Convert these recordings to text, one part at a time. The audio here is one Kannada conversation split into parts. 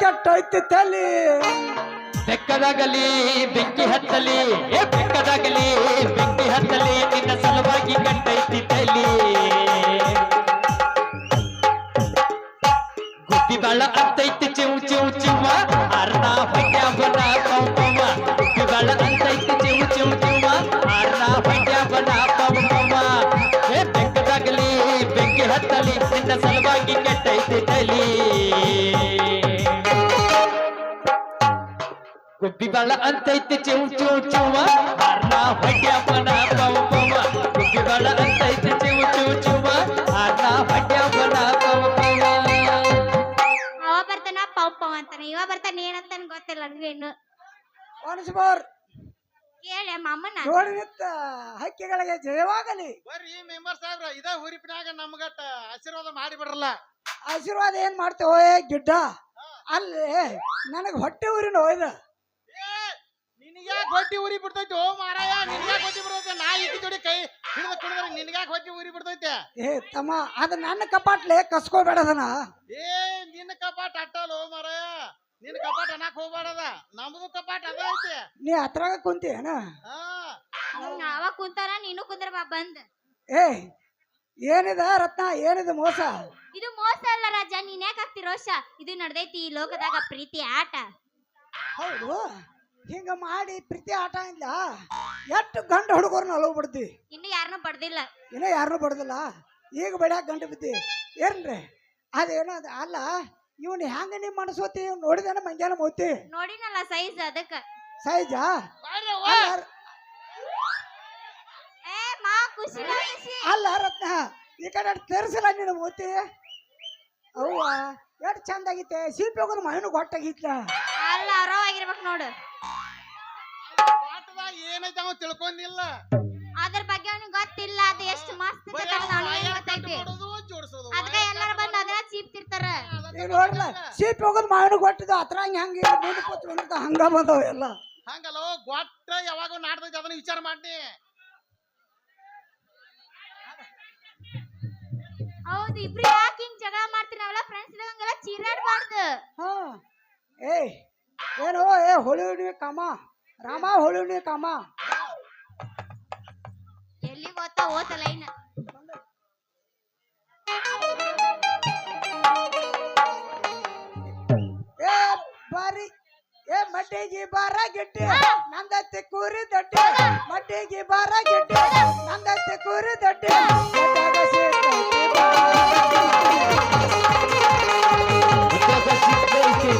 ಕೆಟ್ಟೈತಿ ತಲಿ. ಬೆಕ್ಕದಾಗಲಿ, ಬೆಂಕಿ ಹತ್ತಲಿ ಏ ಬೆಕ್ಕದಾಗಲಿ, ಬೆಂಕಿ ಹತ್ತಲಿ ನಿನ್ನ ಸಲುವಾಗಿ ಕಟ್ಟೈತಿ ತಲಿ. ಗುದ್ದಿ ಬಾಳ ಅಂತೈತಿ ಚಿವು ಚಿವು ಚಿವ್ವ ಗುಬ್ಬಿ ಬಾಳ ಅಂತೈತಿ ಚಿವ್ ಚಿವ್ ಚಿವ್ವ ಅರ್ಣ ಹೊಟ್ಯಾಬನ ಪಂಪವ ಗುಬ್ಬಿ ಬಾಳ ಅಂತೈತಿ ಚಿವ್ ಚಿವ್ ಚಿವ್ವ ಅರ್ಣ ಹೊಟ್ಯಾಬನ ಪಂಪವ ಅವ ಬರ್ತಾನ ಪವ್ ಪವ್ ಅಂತಾನ. ಇವ ಬರ್ತಾನ ಏನಂತಾನೆ ಗೊತ್ತಿಲ್ಲ ನನಗೇನು ಇನ್ನು. ಅನ್ಸ್ಬೋರ್ ಕೇಳಿ ಅಮ್ಮನ ಜೋಡಿ ನಿತ್ತ ಹಕ್ಕಿಗಳಿಗೆ ಜಯವಾಗಲಿ. ಬರ್ರಿ ಮೆಂಬರ್ ಸಾಹೇಬ್ರ ಇದ ಹುರಿಪಿನಾಗ ನಮ್ಗಟ್ಟ ಆಶೀರ್ವಾದ ಮಾಡಿ ಬಿಡ್ರಲ್ಲ. ಆಶೀರ್ವಾದ ಏನ್ ಮಾಡ್ತೇವೋ ಗಿಡ್ಡ. ಅಲ್ಲಿ ನನಗೆ ಹೊಟ್ಟೆ ಊರಿನ ಹೋಯ್ದ ನಿನಗ್ಯಾಕ ಹೊಟ್ಟಿ ಉರಿ ಬಿಡ್ತೈತಿ? ಓ ಮಾರಾಯ ನಿನ್ಗ್ಯಾಕ ಹೊಟ್ಟಿ ಬಿಡ್ತೈತೆ? ನಾ ಇಕ್ಕಿ ಜೋಡಿ ಕೈ ಹಿಡಿದು ಕುಡಿದ್ರೆ ನಿನ್ಗ್ಯಾಕ ಹೊಟ್ಟಿ ಉರಿ ಬಿಡ್ತೈತೆ? ಏ ತಮ್ಮ ಅದು ನನ್ನ ಕಪಾಟ್ಲೆ ಕಸ್ಕೋಬೇಡದನ? ಏ ನಿನ್ನ ಕಪಾಟ್ ಅಟ್ಟಲ್ಲ ಓ ಮಾರಾಯ. ನಿನ್ನ ಕಪಾಟ್ ಅನ್ನಕ್ ಹೋಗ್ಬಾರದ ನಮ್ದು ಕಪಾಟ್ ಅದ ಐತೆ. ನೀ ಹತ್ರಾಗ ಕುಂತೀಯನ ಹಾ. ಅವ ಕುಂತಾನ ನೀನು ಕುಂದ್ರ ಬಾ ಬಂದ್. ಏ ಏನಿದ ರತ್ನ ಏನಿದ ಮೋಸ? ಇದು ಮೋಸ ಅಲ್ಲ ರಾಜ ನೀನ್ ಯಾಕೆ ಆಗ್ತಿ ರೋಷ? ಇದು ನಡ್ದೈತಿ ಈ ಲೋಕದಾಗ ಪ್ರೀತಿ ಆಟ. ಹೌದು. ಹಿಂಗ ಮಾಡಿ ಪ್ರೀತಿ ಆಟ ಇಲ್ಲ. ಎಷ್ಟು ಗಂಡ ಹುಡುಗರನ್ನ ಅಲವು ಬಿಡ್ತಿ? ಇನ್ನು ಯಾರನ್ನೂ ಬಡ್ದಿಲ್ಲ. ಇನ್ನೂ ಯಾರನ್ನೂ ಬಡ್ದಿಲ್ಲ. ಈಗ ಬಡ್ಯಾಕ ಗಂಟು ಬಿದ್ದಿ. ಏನ್ರಿ? ಅದೇನೋ ಅದು ಅಲ್ಲ ಇವನು ಹೆಂಗ ನಿಮ್ಮ ಮನಸ್ಸೋತಿ ಇವ್ ನೋಡಿದಾನ ಮಂಜಾನ ಮೋತಿ? ನೋಡಿನಲ್ಲ ಸೈಜ್ ಅದಕ್ಕ. ಸೈಜಾ? ಅಲ್ಲ ಏ ಮಾ ಖುಷಿ ಖುಷಿ. ಅಲ್ಲ ರತ್ನ ಈ ಕಡೆ ತೆರ್ಸಲ್ಲ ನಿನ್ನ ಮೋತಿ? ಅವ್ವ ಎಷ್ಟು ಚಂದ ಆಗೈತೆ ಸಿಪಿ ಹೋಗೋದು ಮೈನು ಗೊತ್ತಾಗಿತ್ಲ? ಅಲ್ಲ ಅರವಾಗಿರ್ಬೇಕು ನೋಡು. ಏನೈತೆ ಅವ ತಿಳ್ಕೊಂಡಿಲ್ಲ. ಅದ್ರ ಬಗ್ಗೆ ಅವನಿಗೆ ಗೊತ್ತಿಲ್ಲ ಅದು ಎಷ್ಟು ಮಸ್ತ್ ಐತೆ ಅವ್ನ್ ಅವ್ನಿಗೆ ಗೊತ್ತೈತಿ ಜೋಡ್ಸೋದು ಅದಕ್ಕ ಎಲ್ಲಾರು ಬಂದು ಅದನ್ನ ಚೀಪ್ತಿರ್ತಾರ. ಈಗ ನೋಡ್ಲ ಸಿಪಿ ಹೋಗೋದು ಮಾವಿನ ಗೊತ್ತಿದ್ದು ಹತ್ರ ಹಂಗೆ ಮುಂದೆ ಕೂತ್ ಬಂದಿರ್ತಾವ ಹಂಗ ಬಂದವ ಎಲ್ಲ. ಹಂಗಲ್ಲೋ ಗೊಟ್ಟ ಯಾವಾಗ ನಾಡ್ದೈತೆ ಅದನ್ನ ವಿಚಾರ ಮಾಡಿ ಹೌದು ಇಬ್ರು ಯಾಕೆ ಹಿಂಗ್ ಜಗಳ ಮಾಡ್ತೀರಿ ನಾವೆಲ್ಲ ಫ್ರೆಂಡ್ಸ್ ಇದ್ದಂಗೆಲ್ಲ ಚೀರಾಡ್ಬಾರ್ದು. ಹಾ ಏಯ್ ಏನೋ ಏ ಹೊಳಿ ಹುಣ್ಣಿಮೆ ಕಾಮ. ರಾಮ ಹೊಳುನಿ ಕಾಮ. ಎಲ್ಲಿ ಗೊತ್ತಾ ಓತ ಲೈನ್? ಏ ಬಾರಿ ಏ ಮಟ್ಟಿಗೆ ಬಾರ ಗಿಟ್ಟಿ. ನಂದತ್ತೆ ಕೂರಿ ದಡ್ಡೆ. ಮಟ್ಟಿಗೆ ಬಾರ ಗಿಟ್ಟಿ. ನಂದತ್ತೆ ಕೂರಿ ಸಿಕ್ಕೈತಿ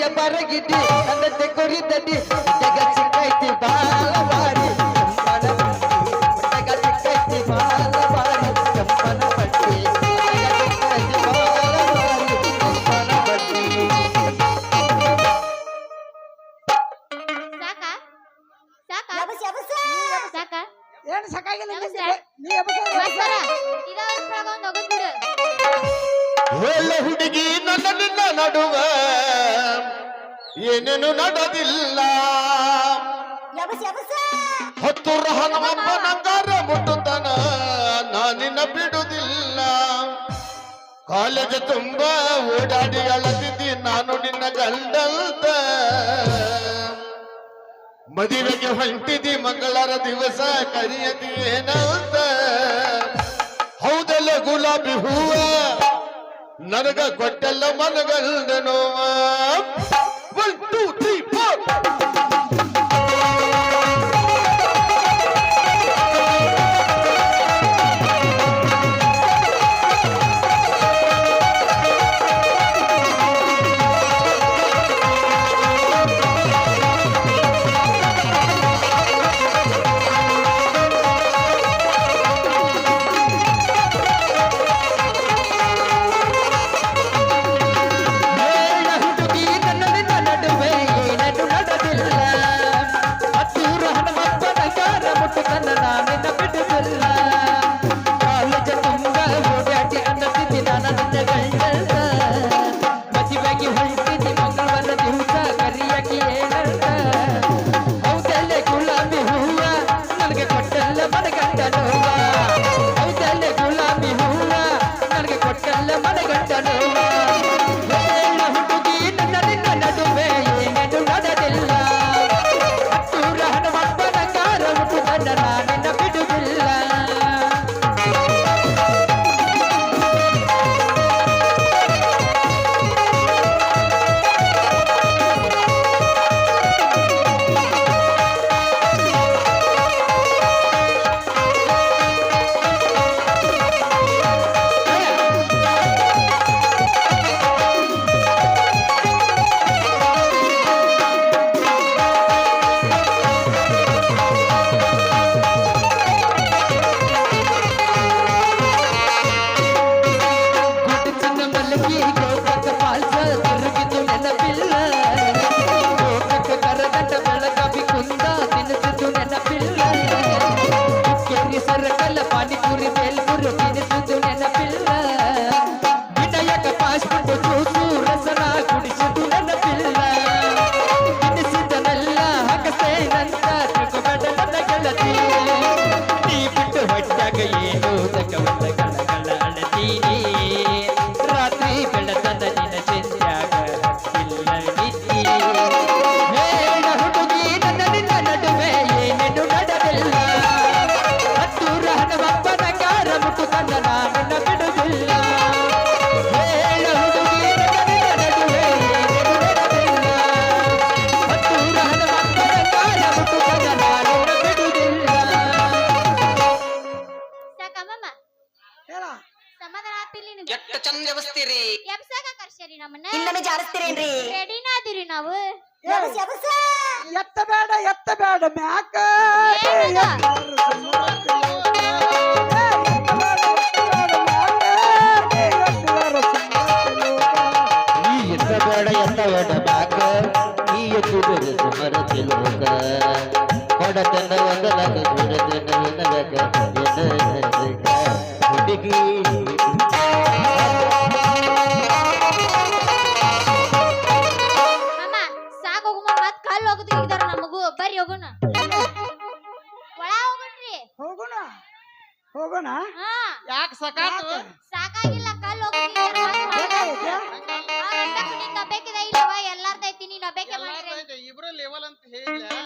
ಒಟ್ಟಿಗೆ ಬರಗಿಟ್ಟಿ ನಂದತ್ತೆ ಕೊರಿ ಏನೇನು ನಡೆದಿಲ್ಲ. ಹತ್ತು ಹನುಮಪ್ಪ ನಂಗಾರ ಮುಟ್ಟುತ್ತಾನ ನಾನಿನ್ನ ಬಿಡುದಿಲ್ಲ. ಕಾಲೇಜ್ ತುಂಬ ಓಡಾಡಿ ಅಳದಿದ್ದಿ ನಾನು ನಿನ್ನ ಗಂಡಲ್ತ ಮದುವೆಗೆ ಹೊಂಟಿದಿ ಮಂಗಳಾರ ದಿವಸ ಕರಿಯದಿ ಏನಂತ. ಹೌದಲ್ಲ ಗುಲಾಬಿ ಹೂವ? ನನಗ ಕೊಟ್ಟೆಲ್ಲ ಮನಗಲ್ದ ನೋವಾ. ಎತ್ತ ಬೇಡ ಎತ್ತ ಬೇಡ ಮ್ಯಾಕ ಎತ್ತ ಬೇಡ ಎತ್ತ ಬೇಡ ಮ್ಯಾಕ ಈ ಎತ್ತುವುದು ಸಮರ ತಿಳುಕ ಹೊಡತನ ಒಂದಲಾಗ ಹೊಡತನ ಒಂದಲಾಗ ಹುಡುಗಿ ಕೊಡೋಣ ಯಾಕೆ ಸಾಕಾಗಿಲ್ಲ ಕಲ್ಲು ಇಲ್ಲವಾ ಇಲ್ಲವ ಲೆವೆಲ್ ಅಂತ ಹೇಳಿ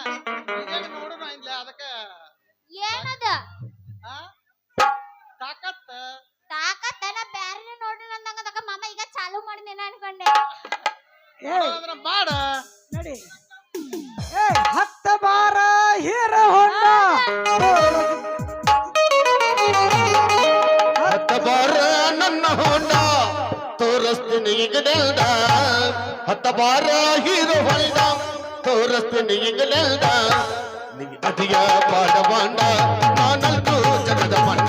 ಬಾರ ಹೀರೋ ಹೊಲ್ದ ತೋರಿಸ್ತೀನಿ ಹಿಂಗಲೆಲ್ದ ನೀ ಅತಿಯ ಪಾಡವಾಂಡ ನಾನಲ್ಕು ಜಗದ ಮಂಡ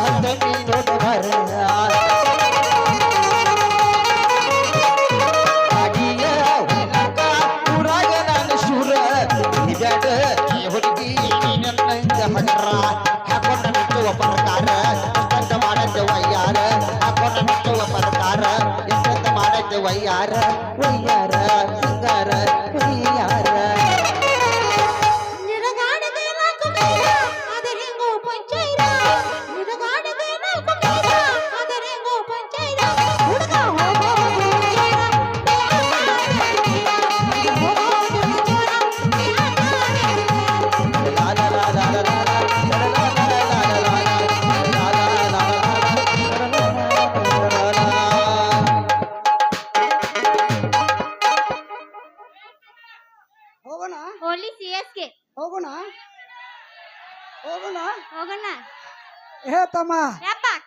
भर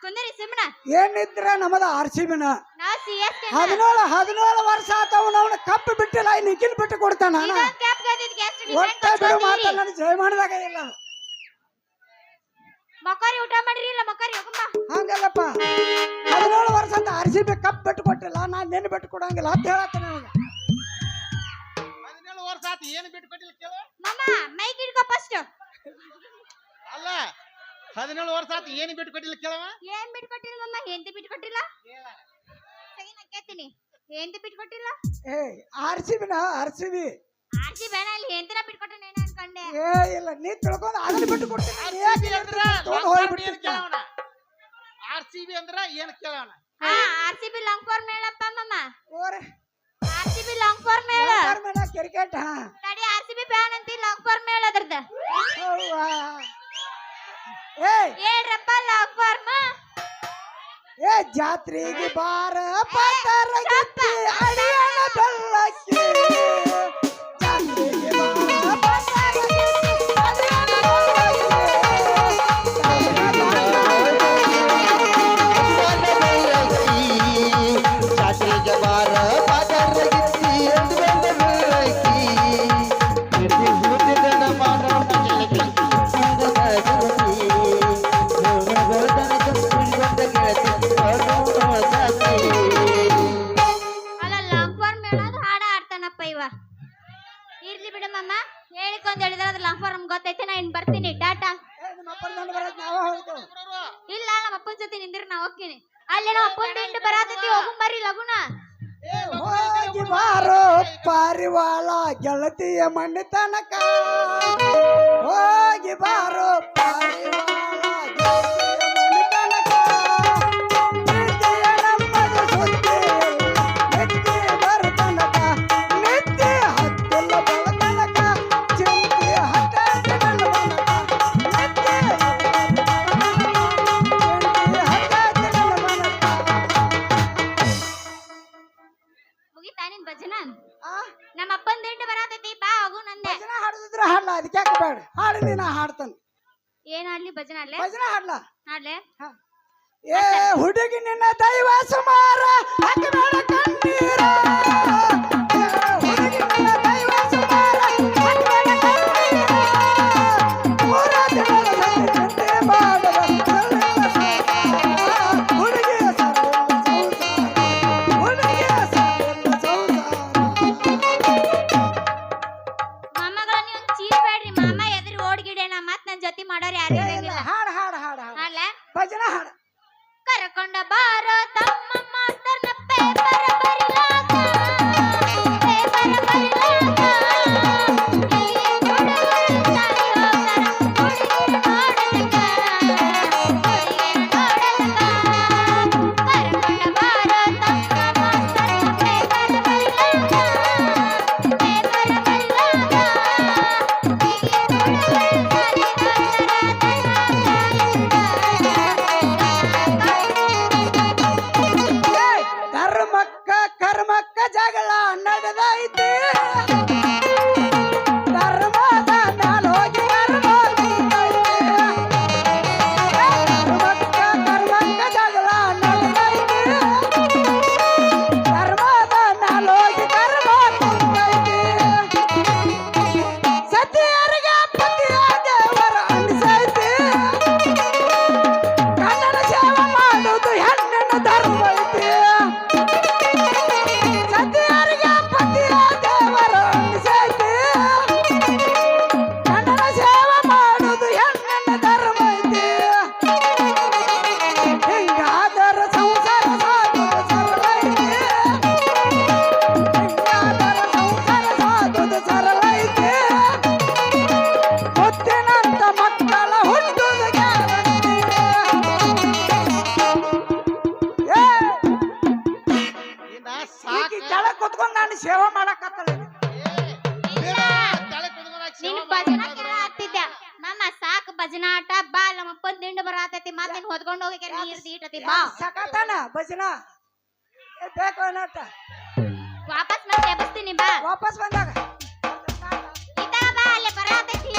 ಕುಂದರಿ ಸುಮ್ಮನ ಏನಿದ್ರ ನಮ್ಮದ ಆರ್ ಸಿ ಬಿನ ನಾವ್ ಸಿ ಎಸ್ ಕೆ ಹದಿನೇಳು ಹದಿನೇಳು ವರ್ಷ ಆತವ ಅವನ ಕಪ್ ಬಿಟ್ಟಿಲ್ಲ ನಿಖಿಲ್ ಬಿಟ್ಟು ಕೊಡ್ತಾನ ಇದೊಂದ್ ಕ್ಯಾಪ್ ಗೆದ್ದಿದ್ಕೆ ಎಷ್ಟು ಒಟ್ಟ ಬಿಡು ಮಾತ ನಾನು ಜಯ ಮಾಡಿದಾಗ ಇಲ್ಲ. ಮಕ್ಕರಿ ಊಟ ಮಾಡಿರಿ ಇಲ್ಲ ಮಕ್ಕಾರಿ ಹೋಗಮ್ಮ. ಹಂಗಲ್ಲಪ್ಪ. ಹದಿನೇಳು ವರ್ಷ ಅಂತ ಆರ್ ಸಿ ಬಿ ಕಪ್ ಬಿಟ್ಟು ಕೊಟ್ಟಿಲ್ಲ ನಾನು ನೆನ್ ಬಿಟ್ಟು ಕೊಡಂಗಿಲ್ಲ ಅಂತ ಹೇಳತ್ತೇನೆ ಅವಾಗ ಹದಿನೇಳು ವರ್ಷ ಆತು ಏನು ಬಿಟ್ಟು ಕೊಟ್ಟಿಲ್ಲ ಕೇಳು. ಮಮ್ಮ ಮೈಕ್ ಹಿಡ್ಕೊ ಫಸ್ಟ್ ಅಲ್ಲ ಹದಿನೇಳು ವರ್ಷ ಆತು ಏನು ಬಿಟ್ಟು ಕೊಟ್ಟಿಲ್ಲ ಕೇಳವ ಏನ್ ಬಿಟ್ಕೊಟ್ಟಿಲ್ಲ ಮಮ್ಮ ಹೆಂತಿ ಬಿಟ್ಕೊಟ್ಟಿಲ್ಲ ಸರಿ ನಾ ಕೇಳ್ತೀನಿ. ಬಿಟ್ಟು ಕೊಟ್ಟಿಲ್ಲ? ಏ R C ಬಿನ R C B R C ಬೇಡ ಅಲ್ಲಿ ಹೆಂತಿನ ಬಿಟ್ಕೊಟ್ಟೆ ಅನ್ಕೊಂಡೆ? ಏ ಇಲ್ಲ ನೀ ತಿಳ್ಕೊಂಡು ಅದನ್ನ ಬಿಟ್ಟು ಕೊಡ್ತೀನಿ. ಆರ್ ನೀ ಸಿ ಬಿ ಅಂದ್ರ ಏನು ಏನ್ ಹೋಗ್ಬಿಡ್ತೀನಿ ಆರ್ ಸಿ ಬಿ ಅಂದ್ರ ಏನ್ ಕೇಳೋಣ ಹಾ R C B long form ಹೇಳಪ್ಪ ಮಮ್ಮ ಓರೆ R C B long form ಮೇಳ ಕ್ರಿಕೆಟ್ ಹಾ. ತಡಿ ಆರ್ ಸಿ ಬಿ ಬ್ಯಾನ್ ಅಂತಿ ಲಾಂಗ್ ಫಾರ್ ಮೇಳ ಅದ್ರದ್ದು. ಹೌವಾ. ಏ ಹೇಳ್ರಪ್ಪ ಲಾಂಗ್ ಫಾರ್ಮ್ ಏ ಜಾತ್ರೆಗೆ ಬಾರ ಪತರಗತ್ತಿ ಅಡಿಯನ ಬೆಲ್ಲಕ್ಕಿ commander ದೈವ ಸುಮಾರ ಹಾಕಿ ಸಾಕು. ಈಕಿ ಕೆಳಗ್ ಕುತ್ಕೊಂಡ್ ನಾನು ಸೇವೆ ಮಾಡಕತ್ತಲ್ಲ ನಿನ್ ಭಜನ ಕೇಳತ್ತಿದ್ದ ಮಾಮ ಸಾಕ್ ಭಜನ ಬಾ ನಮ್ಮಪ್ಪನ್ ದಿಂಡು ನೀನ್ ಹೊದ್ಕೊಂಡ್ ಹೋಗಿ ನೀರ್ ದೀಟತಿ ಬಾ. ಸಕತಾನ ಭಜನ? ಬೇಕು ಅನ್ನತ್ತ ವಾಪಸ್ ಮತ್ತೆ ಎಬ್ಬಿಸ್ತೀನಿ ಬಾ. ವಾಪಸ್ ಬಂದಾಗ. ಬಾ ಅಲ್ಲಿ ಬರತೈತಿ